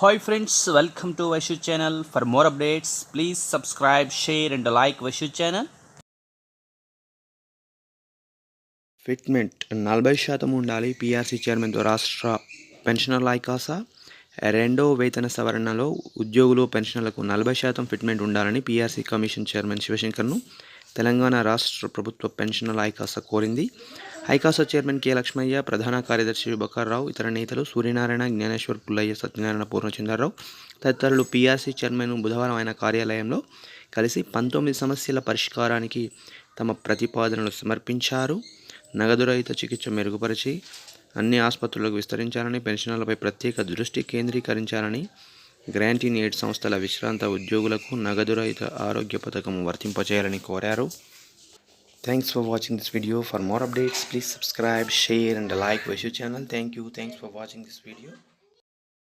Hi friends welcome to Vaishu channel for more updates please subscribe share and like Vaishu channel fitment నలభై శాతం ఉండాలి PRC చైర్మన్తో రాష్ట్ర పెన్షనర్ల ఐకాసా రెండో వేతన సవరణలో ఉద్యోగులు పెన్షనర్లకు నలభై శాతం ఫిట్మెంట్ ఉండాలని పీఆర్సీ కమిషన్ చైర్మన్ శివశంకర్ను తెలంగాణ రాష్ట్ర ప్రభుత్వ పెన్షనర్ల ఐకాసా కోరింది. ఐకాసా చైర్మన్ కె లక్ష్మయ్య ప్రధాన కార్యదర్శి బకార్రావు ఇతర నేతలు సూర్యనారాయణ జ్ఞానేశ్వర్ పుల్లయ్య సత్యనారాయణ పూర్ణచంద్రరావు తదితరులు పీఆర్సీ చైర్మన్ బుధవారం ఆయన కార్యాలయంలో కలిసి పంతొమ్మిది సమస్యల పరిష్కారానికి తమ ప్రతిపాదనలు సమర్పించారు. నగదు రహిత చికిత్స మెరుగుపరిచి అన్ని ఆసుపత్రులకు విస్తరించాలని పెన్షనర్లపై ప్రత్యేక దృష్టి కేంద్రీకరించాలని గ్రాంట్ ఇన్ ఎయిడ్ సంస్థల విశ్రాంత ఉద్యోగులకు నగదు రహిత ఆరోగ్య పథకం వర్తింపచేయాలని కోరారు. Thanks for watching this video. For more updates, please subscribe, share and like Vaishu channel. Thank you. Thanks for watching this video.